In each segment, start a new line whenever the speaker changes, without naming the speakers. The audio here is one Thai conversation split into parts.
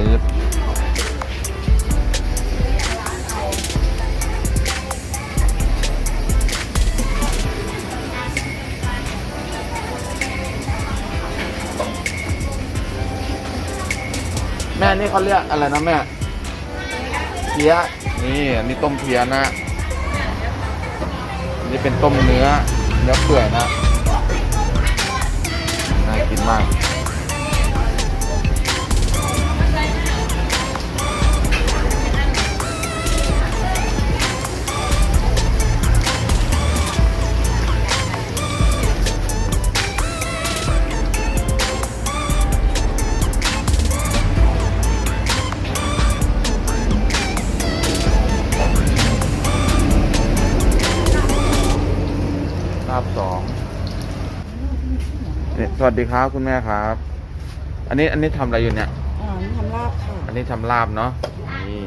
นี้แม่นี่เขาเรียกอะไรนะแม่เพียนี่อันนี้ต้มเพียนะนี่เป็นต้มเนื้อเนื้อเปื่อยนะน่ากินมาก นี่ยสวัสดีครับคุณแม่ครับ อันนี้อันนี้ทำอะไรอยู่เนี่ย
อ่าทำลาบค่ะ
อันนี้ทำลาบเนาะนี่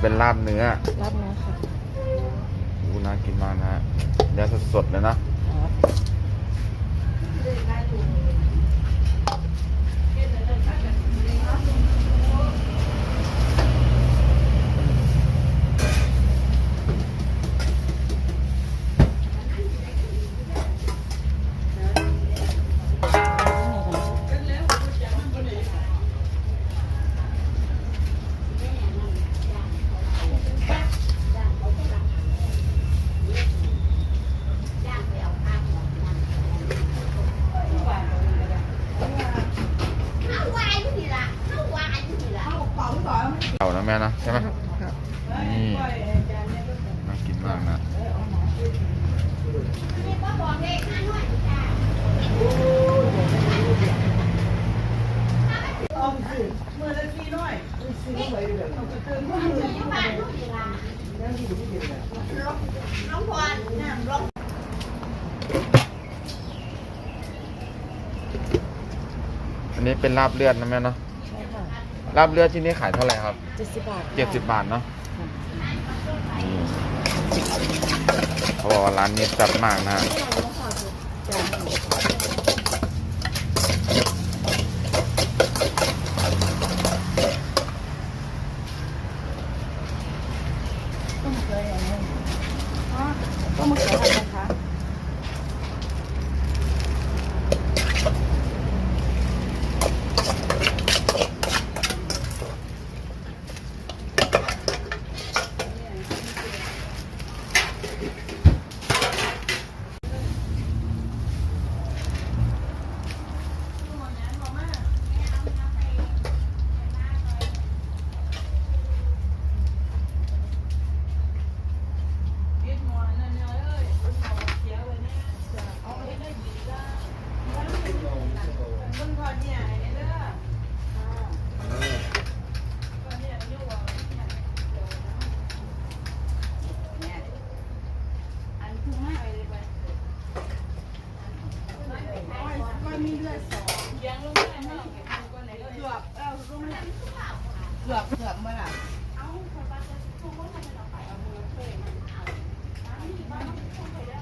เป็นลาบเนื้อ
ลาบเนื้อค่ะ
อู้น่ากินมากนะฮะเนื้อสดๆเลยนะ
ครับ
ม่นะใช่ไหมนี่น่ากินมากนะอันนี้เป็นลาบเลือดนะแม่เนาะ
ใช่ค่ะ
ลาบเลือดที่นี่ขายเท่าไหร่ครับ
เจ็ดสิบบาท
เจ็ดสิบบาทเนาะนี่เขาบอกว่าร้านนี้จัดมากนะฮะ
ต้มเกลืออย่างนี้อ๋อต้มมะเขืออะไรนะคะ เกือบเกือบเมื่อไหร่
อันนี้จะเ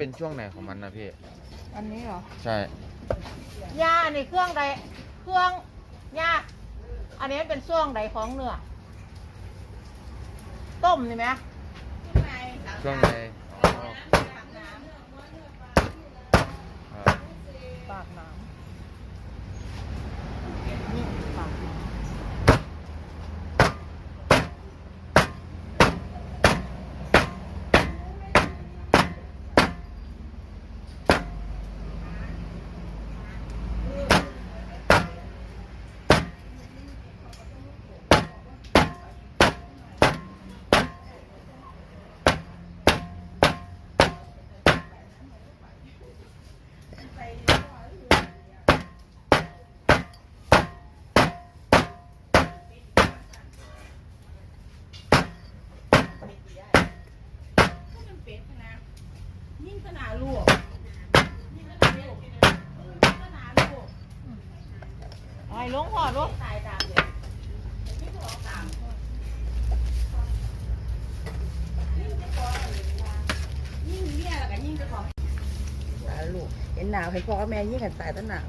ป็นช่วงไหนของมันนะพี่
อันนี้เหรอ
ใช่
ย่าในเครื่องใดเครื่องย่าอันนี้เป็นช่วงใดของเนื้อต้มนี่ไหม
ช่วงไหนอ๋อครับ
ปากน้ำนี่ปาก สนามลูก
ไอ้ลงหอดลูก
ตายลยไม่ถูก เห็นหนาวเห็นพ่อกัแม่ยิ่งกันตายตั้งหนาว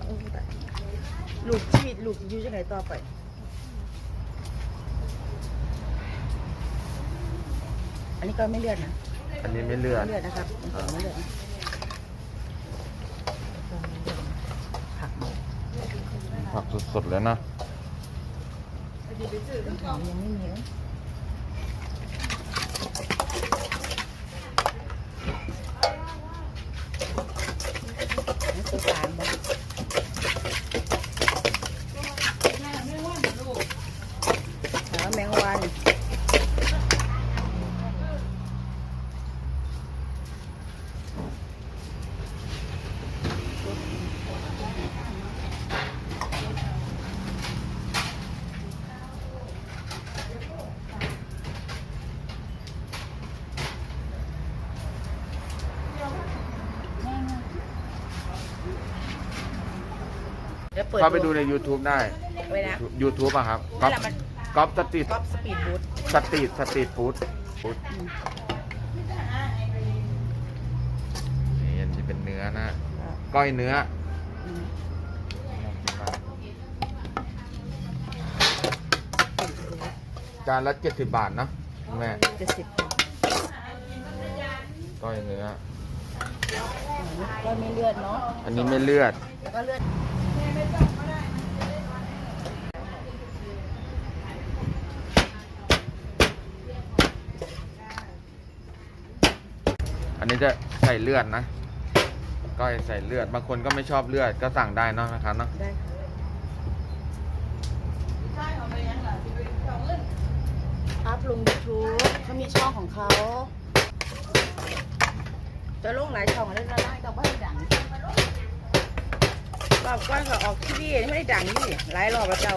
ลูกชีวิตลูกอยู่จะไหนต่อไปอันนี้ก็ไม่เลือดนะ
อันนี้ไม่เลือด
ไม่เลือดนะครับไม่เลือดนะผักหมด
ผักสดๆเลยนะ
หอมยังไม่มีเลยนี่ตัวสารบ่หาแมงวัน เดี๋ยวเปิด
เข้าไปดูใน YouTube ได้
ไว้นะ
YouTube อะครับก๊อป
นี่แหละมัน
ก๊อปสตรีท
ก๊อปสปีดบูท
สตรีทสตรีทฟู้ดฟู้ดนี่อันนี้เป็นเนื้อนะ ก้อยเนื้อจานละเจ็ดสิบบาทเนอะแม่
เจ็ดสิบ
ก้อยเนื้อ
ก็ไม่เลือดเนาะ
อันนี้ไม่เลือด
แล้วก็เลือด
นี้จะใส่เลือดนะ ก้อยใส่เลือด บางคนก็ไม่ชอบเลือดก็สั่งได้เนะนะครับเนาะ
ได้อัพลง YouTube เขามีช่องของเขา จะลงหลายช่องเลยนะไล่กับว่ดังรอบก้อนก็ออกทีวีนี่ไม่ได้ดังนี่หลายรอบแล้วเจ้า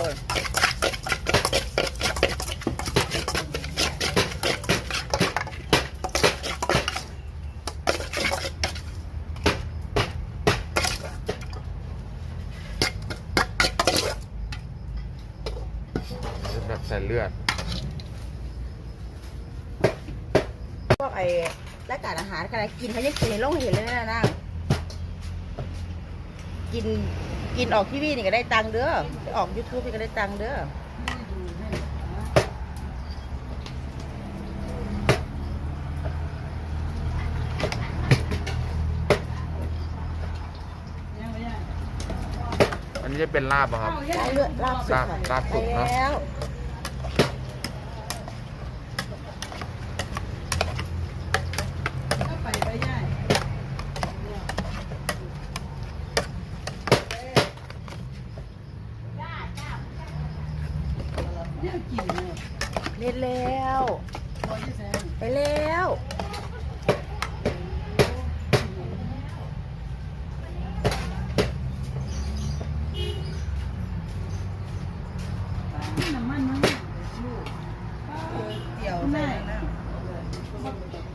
แบบใส่ เลือด
พวกไอ้รายการอาหารอะไรกินเขายังกินในโรงเห็นเลยนะนะกินกินออกทีวีนี่ก็ได้ตังค์เด้อออก YouTube นี่ก็ได้ตังค์เด้อ
อันนี้จะเป็นลาบอะครับ
ได้เลือดลาบสุกค่ะ
ลาบสุกเนอะ
ได้แล้ว เล่นแล้ว ไปแล้ว
น้ำมันมันลูก
เดี๋ยวใส่น้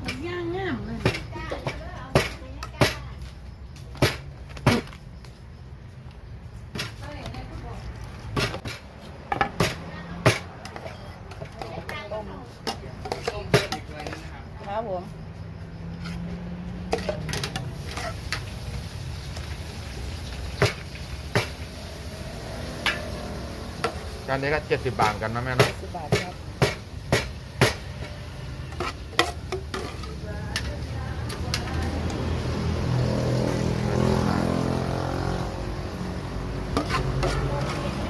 มันย่างงามเลยำ
ครับผม
จานนี้ก็เจ็ดสิบบาทกันนะแม่เนอะ
สิบบาทครับ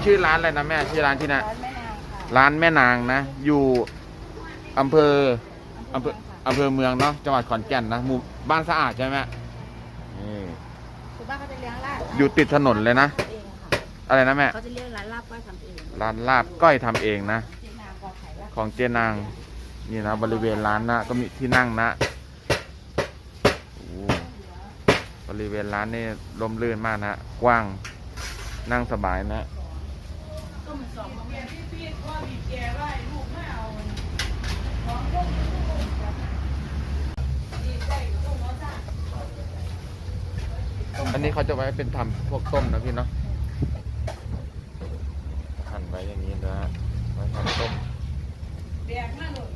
ชื่อร้านอะไรนะแม่ชื่อร้านที่ไหนะ
ร้านแม่นางค่ะ
ร้านแม่นางนะ อยู่อำเภออำเภออำเภอเมืองเนาะจังหวัดขอนแก่นนะหมู่บ้านสะอาดใช่ไหมนี่
คือบ้านเขาจะเลี้ยงลาบ
อยู่ติดถนนเลยนะ
เองค่ะ
อะไรนะแม่
เขาจะเลี้ยงร้าน ลาบก้อยทำเอง
ร้านลาบก้อยทำเองนะ
เจ๊นางก็ขายลาบ
ของเจนาง นี่นะบริเวณร้านนะ ก็มีที่นั่งนะโอ้บริเวณร้านนี่ร่มรื่นมากนะกว้างนั่งสบายนะอันนี้เขาจะไว้เป็นทำพวกต้มนะพี่เนาะ อย่างนี้นะฮะไว้ทำต้ม
แบกมาโหลด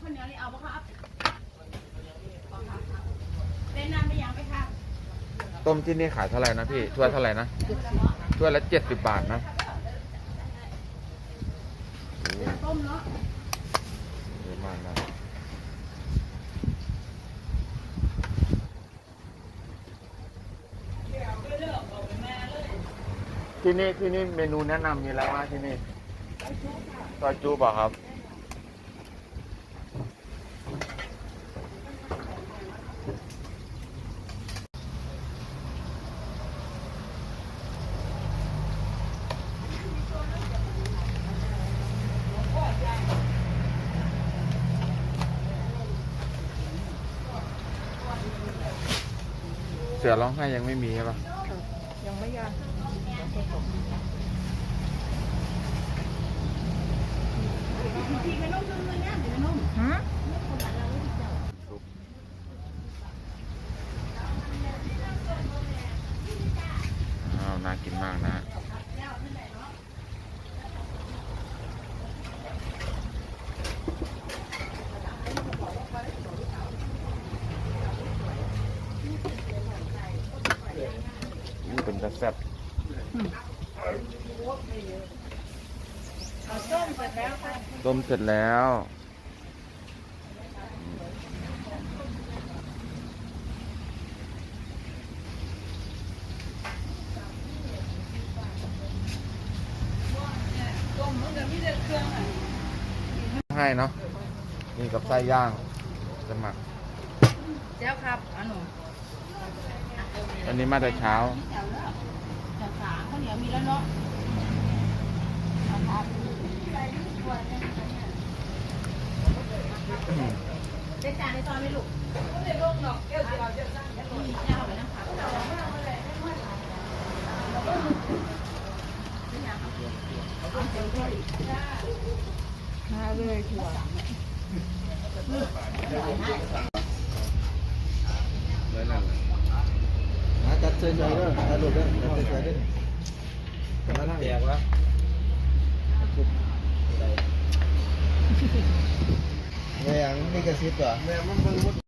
ข้าวเหนียวนี่เอาปะครับเล่นน้ำไปยังไปค่ะ
ต้มที่นี่ขายเท่าไหร่นะพี่ถ้วยเท่าไหร่นะถ้วยละเจ็ดสิบบาทนะ
ต้มเนาะ
เยอะมากนะที่นี่ที่นี่เมนูแนะนำมีอะไรบ้างที่นี่ซอยจูบอกครับ ร้องไห้ยังไม่มีใช่ปะ
ยังไม่ยาก
หืม
อ้าว น่ากินมากนะ นี่ เป็นตะแซ่บ
ต้มเสร็จแล้วค่ะ
ต้มเสร็จแล้ว
ต้มมันก็มีแต่เครื่องอะ
ให้เนาะนี่กับไส้ย่างจะหมัก
เจ้าครับอันหนู
อันนี้มาแต่เช้า
จากสาข้าวเหนียวมีแล้วเนาะเอาครับเป็นจานในซอยไหมลูกไม่ได้ลงหรอกเกี่ยวเกี่ยวเกี่ยวนี่แค่เอาไปนั่งพัก
มาเลยถั่ว
หา จัดเฉยๆเด้อถ่ายรูปเด้อจัดเฉยๆเด้อมาทางแตกวะแม่ยังมีกระซิบเหรอแม่มันเบิ่ง